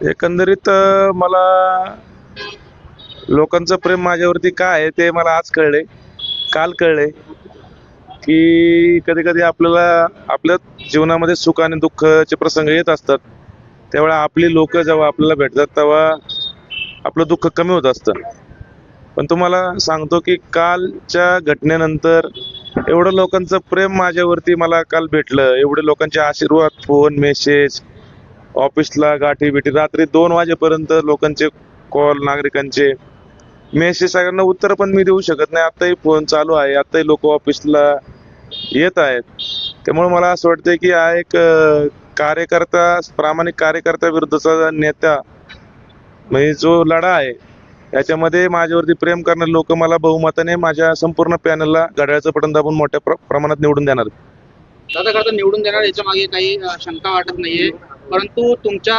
एकंदरीत मला लोकांचं प्रेम माझ्यावरती काय आहे ते मला आज कळले काल कळले की कधी कधी आपल्याला आपल्या जीवनामध्ये सुख आणि दुःखाचे प्रसंग येत असतात. त्यावेळेला आपली लोक जेव्हा आपल्याला भेटतात तेव्हा आपलं दुःख कमी होत असतं. पण तुम्हाला सांगतो की कालच्या घटनेनंतर एवढं लोकांचं प्रेम माझ्यावरती मला काल भेटलं. एवढे लोकांचे आशीर्वाद फोन मेसेज ऑफिसला गाठी बिठी रात्री दोन वाजेपर्यंत लोकांचे कॉल नागरिकांचे. मेसेज सगळ्यांना उत्तर पण मी देऊ शकत नाही. आताही फोन चालू आहे. आताही लोक ऑफिसला येत आहेत. त्यामुळे मला असं वाटतंय की हा एक कार्यकर्ता प्रामाणिक कार्यकर्ता विरुद्धचा नेता म्हणजे जो लढा आहे याच्यामध्ये माझ्यावरती प्रेम करणारे लोक मला बहुमताने माझ्या संपूर्ण पॅनलला घड्याळचं पटन दाबून मोठ्या प्रमाणात निवडून देणार. दादा करता निवडून देणार याच्या मागे काही शंका वाटत नाहीये. परंतु तुमच्या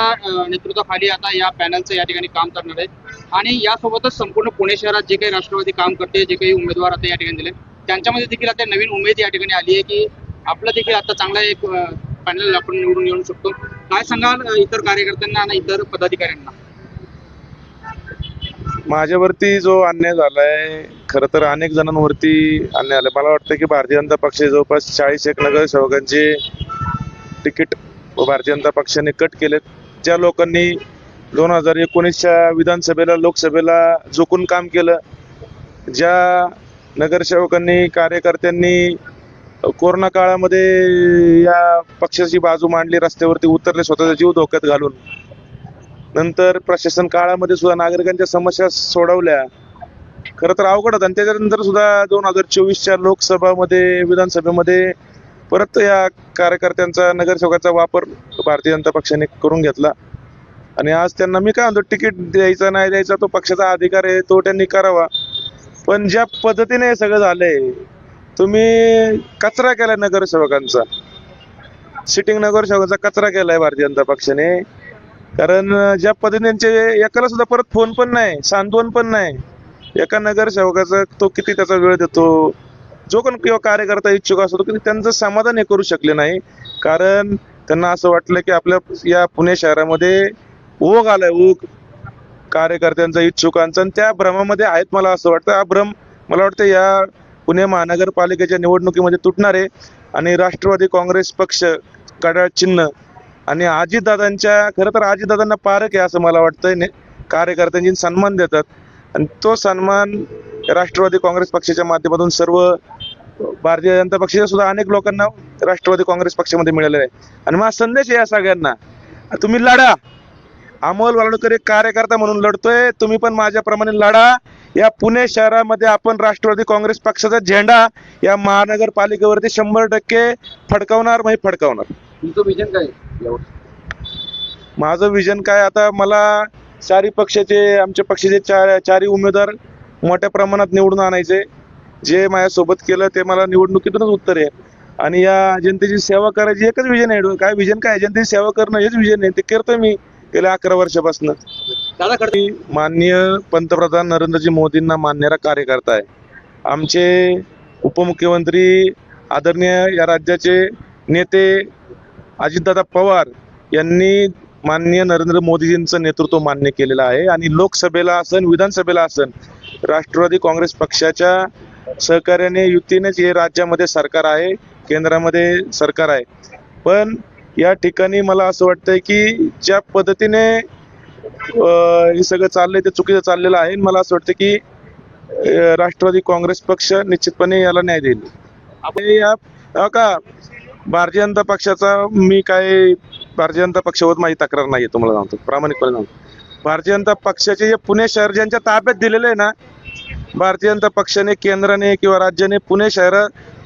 नेतृत्वाखाली आता या पॅनलचं या ठिकाणी काम करणार आहे आणि यासोबतच संपूर्ण पुणे शहरात जे काही राष्ट्रवादी काम करते जे काही उमेदवार आता या ठिकाणी दिले त्यांच्यामध्ये देखील आता नवीन उमेद या ठिकाणी आली आहे की आपलं देखील आता चांगला एक पॅनल आपण निवडून येऊ शकतो. काय सांगाल इतर कार्यकर्त्यांना आणि इतर पदाधिकाऱ्यांना? माझ्यावरती जो अन्याय झालाय खर तर अनेक जणांवरती अन्याय आलाय. मला वाटतं की भारतीय जनता पक्ष जवळपास चाळीस एक नगरसेवकांचे तिकीट भारतीय जनता पक्षाने कट केलेत. ज्या लोकांनी दोन हजार एकोणीसच्या विधानसभेला लोकसभेला झोकून काम केलं ज्या नगरसेवकांनी कार्यकर्त्यांनी कोरोना काळामध्ये या पक्षाची बाजू मांडली रस्त्यावरती उतरले स्वतःचा जीव धोक्यात घालून. नंतर प्रशासन काळामध्ये सुद्धा नागरिकांच्या समस्या सोडवल्या. खरं तर अवघड होतं. आणि त्याच्यानंतर सुद्धा दोन हजार चोवीसच्या लोकसभामध्ये विधानसभेमध्ये परत या कार्यकर्त्यांचा नगरसेवकाचा वापर भारतीय जनता पक्षाने करून घेतला. आणि आज त्यांना मी काय म्हणतो तिकीट द्यायचा नाही द्यायचा तो पक्षाचा अधिकार आहे तो त्यांनी करावा. पण ज्या पद्धतीने हे सगळं झालंय तुम्ही कचरा केलाय नगरसेवकांचा. सिटिंग नगरसेवकांचा कचरा केलाय भारतीय जनता पक्षाने. कारण ज्या पद्धतीने त्यांचे एकाला सुद्धा परत फोन पण नाही सांत्वन पण नाही. एका नगरसेवकाचा तो किती त्याचा वेळ देतो जो कोण किंवा कार्यकर्ता इच्छुक असतो की त्यांचं समाधान हे करू शकले नाही. कारण त्यांना असं वाटलं की आपल्या या पुणे शहरामध्ये ओघ आलाय ओघ कार्यकर्त्यांचा इच्छुकांचा आणि त्या भ्रमामध्ये आहेत मला असं वाटतं. हा भ्रम मला वाटतं या पुणे महानगरपालिकेच्या निवडणुकीमध्ये तुटणार आहे. आणि राष्ट्रवादी काँग्रेस पक्ष कडाळ चिन्ह आणि अजितदादांच्या खरं तर अजितदादांना पारक आहे असं मला वाटतंय. ने- कार्यकर्त्यांची सन्मान देतात. आणि तो सन्मान राष्ट्रवादी काँग्रेस पक्षाच्या माध्यमातून सर्व भारतीय जनता पक्षाच्या सुद्धा अनेक लोकांना राष्ट्रवादी काँग्रेस पक्षामध्ये मिळालेला आहे. आणि माझा संदेश आहे या सगळ्यांना तुम्ही लढा. अमोल वाळवणकर एक कार्यकर्ता म्हणून लढतोय तुम्ही पण माझ्याप्रमाणे लढा. या पुणे शहरामध्ये आपण राष्ट्रवादी काँग्रेस पक्षाचा झेंडा या महानगरपालिकेवरती शंभर टक्के फडकावणार म्हणजे फडकावणार. तुमचं विजन काय? माझं विजन काय? आता मला चारी पक्षाचे आमच्या पक्षाचे चार चारही उमेदवार मोठ्या प्रमाणात निवडून आणायचे. जे माझ्यासोबत केलं ते मला निवडणुकीतूनच उत्तर आहे. आणि या जनतेची सेवा करायची एकच विजन आहे. काय विजन काय? जनतेची सेवा करणं हेच विजन आहे. ते करतोय मी गेल्या अकरा वर्षापासून. माननीय पंतप्रधान नरेंद्रजी मोदींना मानणारा कार्यकर्ता आहे. आमचे उपमुख्यमंत्री आदरणीय या राज्याचे नेते अजितदादा पवार यांनी माननीय नरेंद्र मोदीजींचं नेतृत्व मान्य केलेलं आहे. आणि लोकसभेला असन विधानसभेला असन राष्ट्रवादी काँग्रेस पक्षाच्या सहकार्याने युतीनेच हे राज्यामध्ये सरकार आहे केंद्रामध्ये सरकार आहे. पण या ठिकाणी मला असं वाटतंय की ज्या पद्धतीने हे सगळं चाललंय ते चुकीचं चाललेलं आहे. मला असं वाटतं की राष्ट्रवादी काँग्रेस पक्ष निश्चितपणे याला न्याय देईल. आपण या हो का? भारतीय जनता पक्षाचा मी काय भारतीय जनता पक्षावर माझी तक्रार नाही आहे तुम्हाला सांगतो. प्रामाणिकपणे सांगतो. भारतीय जनता पक्षाचे जे पुणे शहर ज्यांच्या ताब्यात दिलेलं आहे ना भारतीय जनता पक्षाने केंद्राने किंवा राज्याने पुणे शहर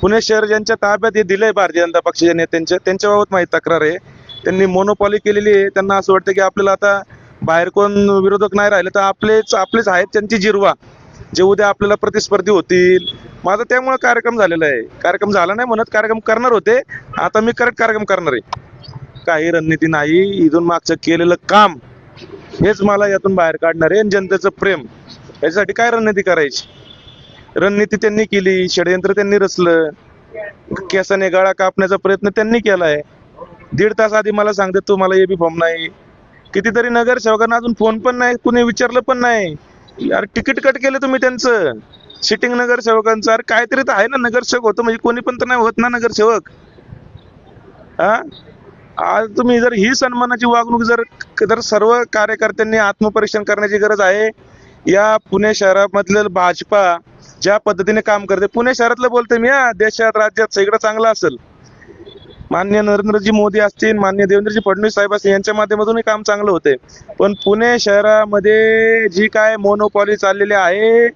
पुणे शहर ज्यांच्या ताब्यात हे दिलंय भारतीय जनता पक्षाच्या नेत्यांच्या त्यांच्याबाबत माहिती तक्रार आहे. त्यांनी मोनोपॉली केलेली आहे. त्यांना असं वाटतं की आपल्याला आता बाहेर कोण विरोधक नाही राहिले तर आपलेच आपलेच आहेत त्यांची जिरवा. जे उद्या आपल्याला प्रतिस्पर्धी होतील. माझा त्यामुळे कार्यक्रम झालेला आहे. कार्यक्रम झाला नाही म्हणत कार्यक्रम करणार होते. आता मी करेक्ट कार्यक्रम करणार आहे. काही रणनीती नाही. इथून मागचं केलेलं काम हेच मला यातून बाहेर काढणार आहे. आणि जनतेचं प्रेम. याच्यासाठी काय रणनीती करायची? रणनीती त्यांनी केली षडयंत्र त्यांनी रचलं केसाने गळा कापण्याचा प्रयत्न त्यांनी केलाय. दीड तास आधी मला सांगते तू मला एबी फॉर्म नाही. कितीतरी नगरसेवकांना अजून फोन पण नाही कुणी विचारलं पण नाही. अरे तिकीट कट केलं तुम्ही त्यांचं. सिटिंग नगरसेवकांचं अरे काहीतरी तर आहे ना नगरसेवक होतं म्हणजे कोणी पण तर नाही होत ना नगरसेवक. हा? आज तुम्ही जर ही सन्मानाची वागणूक जर जर सर्व कार्यकर्त्यांनी आत्मपरीक्षण करण्याची गरज आहे या पुणे शहरामधलं भाजपा ज्या पद्धतीने काम करते पुणे शहरातलं बोलतोय मी हा. देशात राज्यात सगळं चांगलं असेल. मान्य नरेंद्रजी मोदी असतील मान्य देवेंद्रजी फडणवीस साहेब असतील यांच्या माध्यमातूनही काम चांगलं होते. पण पुणे शहरामध्ये जी काय मोनोपॉली चाललेली आहे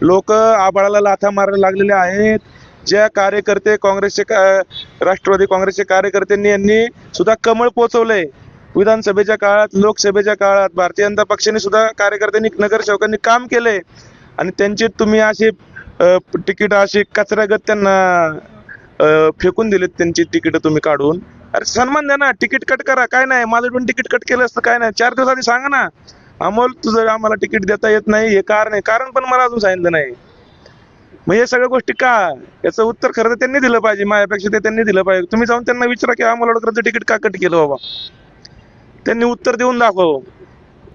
लोक आबाळाला लाथा मारायला लागलेले आहेत. ज्या कार्यकर्ते काँग्रेसचे का- राष्ट्रवादी काँग्रेसचे कार्यकर्त्यांनी यांनी सुद्धा कमळ पोचवलंय. विधानसभेच्या काळात लोकसभेच्या काळात भारतीय जनता पक्षाने सुद्धा कार्यकर्त्यांनी नगरसेवकांनी काम केलंय आणि त्यांची तुम्ही अशी तिकीट अशी कचऱ्यागत त्यांना फेकून दिलेत त्यांची तिकीट तुम्ही काढून. अरे सन्मान द्या ना तिकीट कट करा. काय नाही माझं पण तिकीट कट केलं असतं काय नाही. चार दिवस आधी सांगा ना. अमोल तुझं आम्हाला तिकीट देता येत नाही हे कारण आहे. कारण पण मला अजून सांगितलं नाही. मग हे सगळ्या गोष्टी का? याचं उत्तर खरं तर त्यांनी दिलं पाहिजे. माझ्यापेक्षा ते त्यांनी दिलं पाहिजे. तुम्ही जाऊन त्यांना विचारा की आम्हाला तिकीट का कट केलं बाबा? त्यांनी उत्तर देऊन दाखव.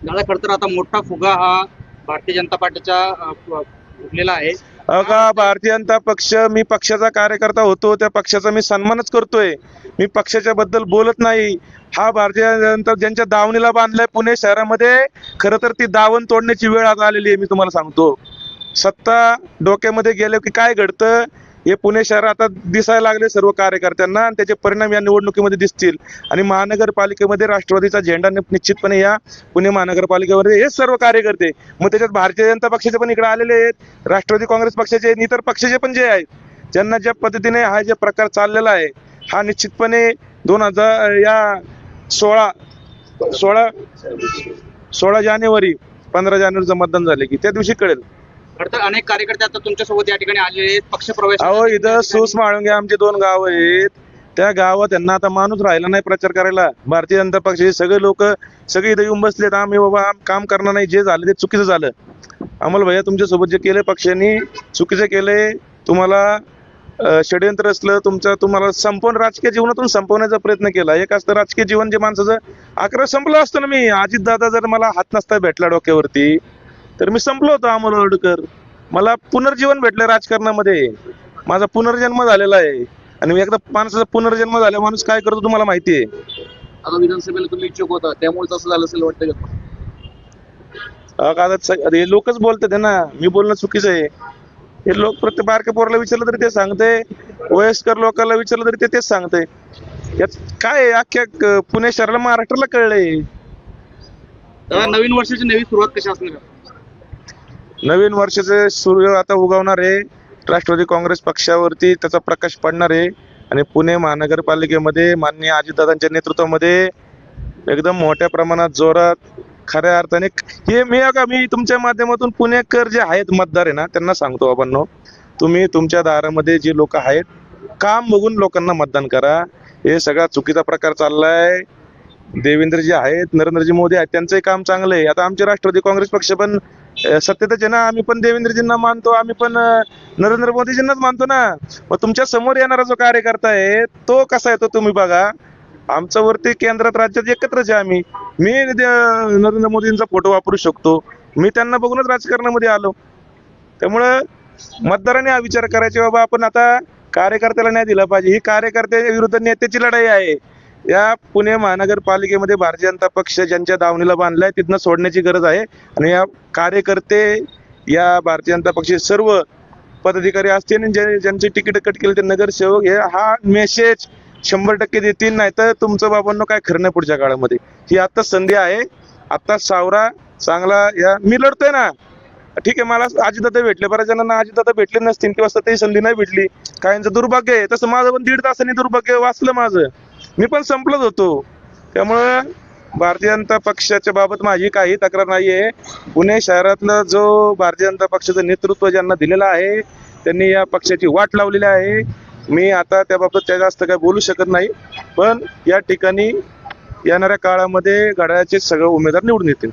दादा खरं तर आता मोठा फुगा हा भारतीय जनता पार्टीच्या अ, फ- फुगलेला आहे. अगा भारतीय जनता पक्ष मी पक्षाचा कार्यकर्ता होतो त्या पक्षाचा मी सन्मानच करतोय. मी पक्षाच्या बद्दल बोलत नाही. हा भारतीय जनता ज्यांच्या दावणीला बांधलाय पुणे शहरामध्ये खरं तर ती दावण तोडण्याची वेळ आता आलेली आहे मी तुम्हाला सांगतो. सत्ता डोक्यामध्ये गेले की काय घडतं? हे पुणे शहर आता दिसायला लागले सर्व कार्यकर्त्यांना आणि त्याचे परिणाम या निवडणुकीमध्ये दिसतील. आणि महानगरपालिकेमध्ये राष्ट्रवादीचा झेंडा निश्चितपणे या पुणे महानगरपालिकेमध्ये हे सर्व कार्यकर्ते. मग त्याच्यात भारतीय जनता पक्षाचे पण इकडे आलेले आहेत. राष्ट्रवादी काँग्रेस पक्षाचे आणि इतर पक्षाचे पण जे आहेत ज्यांना ज्या पद्धतीने हा जे प्रकार चाललेला आहे हा निश्चितपणे दोन हजार या सोळा सोळा सोळा जानेवारी पंधरा जानेवारीचं मतदान झाले की त्या दिवशी कळेल. तर अनेक कार्यकर्ते आता तुमच्यासोबत या ठिकाणी आलेले आहेत. पक्ष प्रवेश अहो इथं सूस माळुंगे आमचे दोन गाव आहेत. त्या गावात त्यांना आता माणूस राहिला नाही प्रचार करायला. भारतीय जनता पक्षाचे सगळे लोक सगळे इथं येऊन बसलेत. आम्ही बाबा आम- काम करणार नाही. जे झालं ते चुकीचं झालं. अमोल भैया तुमच्यासोबत जे केले पक्षांनी चुकीचं केलंय. तुम्हाला षडयंत्र असलं तुमचं तुम्हाला संपवून राजकीय जीवनातून संपवण्याचा प्रयत्न केला. एक असतं राजकीय जीवन जे माणसाचं अकरा संपलं असतं ना मी. अजित दादा जर मला हात नसता भेटला डोक्यावरती तर मी संपलो होतो अमोल ओडकर मला पुनर्जीवन भेटलं राजकारणामध्ये. माझा पुनर्जन्म झालेला आहे. आणि एकदा माणसाचा पुनर्जन्म झाला माणूस काय करतो तुम्हाला माहिती आहे? आता विधानसभेला तुम्ही इच्छुक होता त्यामुळे तसं झालं असेल वाटतं का अहो, का आता स- अरे हे लोकच बोलतात ना. मी बोलणं चुकीचं आहे. हे लोक प्रत्येक बारक्या पोराला विचारलं तरी ते सांगते वयस्कर लोकांना विचारलं तरी ते तेच सांगते यात काय आहे? अख्ख्या क- पुणे शहराला महाराष्ट्राला कळलंय. दादा नवीन वर्षाची नवी सुरुवात कशी असणार आहे? नवीन वर्षाचे सूर्य आता उगवणार आहे. राष्ट्रवादी काँग्रेस पक्षावरती त्याचा प्रकाश पडणार आहे. आणि पुणे महानगरपालिकेमध्ये माननीय अजितदादांच्या नेतृत्वामध्ये एकदम मोठ्या प्रमाणात जोरात खऱ्या अर्थाने हे मी का मी तुमच्या माध्यमातून पुणेकर जे आहेत मतदार आहे ना त्यांना सांगतो बाबांनो तुम्ही तुमच्या दारामध्ये जे लोक आहेत काम बघून लोकांना मतदान करा. हे सगळा चुकीचा प्रकार चाललाय. देवेंद्रजी आहेत नरेंद्रजी मोदी आहेत त्यांचंही काम चांगलं आहे. आता आमचे राष्ट्रवादी काँग्रेस पक्ष पण अं, सत्तेतच ना आम्ही पण देवेंद्रजींना मानतो आम्ही पण नरेंद्र मोदीजींनाच मानतो ना. मग तुमच्यासमोर येणारा जो कार्यकर्ता आहे तो कसा येतो तुम्ही बघा. आमच्या वरती केंद्रात राज्यात एकत्रच आहे आम्ही. मी नरेंद्र मोदींचा फोटो वापरू शकतो. मी त्यांना बघूनच राजकारणामध्ये आलो. त्यामुळं मतदाराने हा विचार करायचा बाबा आपण आता कार्यकर्त्याला न्याय दिला पाहिजे. ही कार्यकर्त्याच्या विरुद्ध नेत्याची लढाई आहे. या पुणे महानगरपालिकेमध्ये भारतीय जनता पक्ष ज्यांच्या दावणीला बांधलाय तिथनं सोडण्याची गरज आहे. आणि या कार्यकर्ते या भारतीय जनता पक्षाचे सर्व पदाधिकारी असतील आणि ज्यांचे तिकीट कट केले ते नगरसेवक हे हा मेसेज शंभर टक्के देतील नाही तर तुमचं बाबांनो काय खरं नाही पुढच्या काळामध्ये. ही आता संधी आहे. आता सावरा चांगला या मी लढतोय ना. ठीक आहे मला आजीदादा भेटले. बऱ्याच जणांना आजीदादा भेटले नसतील किंवा सत्ताही संधी नाही भेटली. काहींचं दुर्भाग्य आहे. तसं माझं पण दीड तासांनी दुर्भाग्य वाचलं माझं. मी पण संपलोच होतो. त्यामुळं भारतीय जनता पक्षाच्या बाबत माझी काही तक्रार नाही आहे पुणे शहरातलं जो भारतीय जनता पक्षाचं नेतृत्व ज्यांना दिलेलं आहे त्यांनी या पक्षाची वाट लावलेली आहे. मी आता त्याबाबत त्या जास्त काही बोलू शकत नाही पण या ठिकाणी येणाऱ्या काळामध्ये घड्याळाचे सगळे उमेदवार निवडून येतील.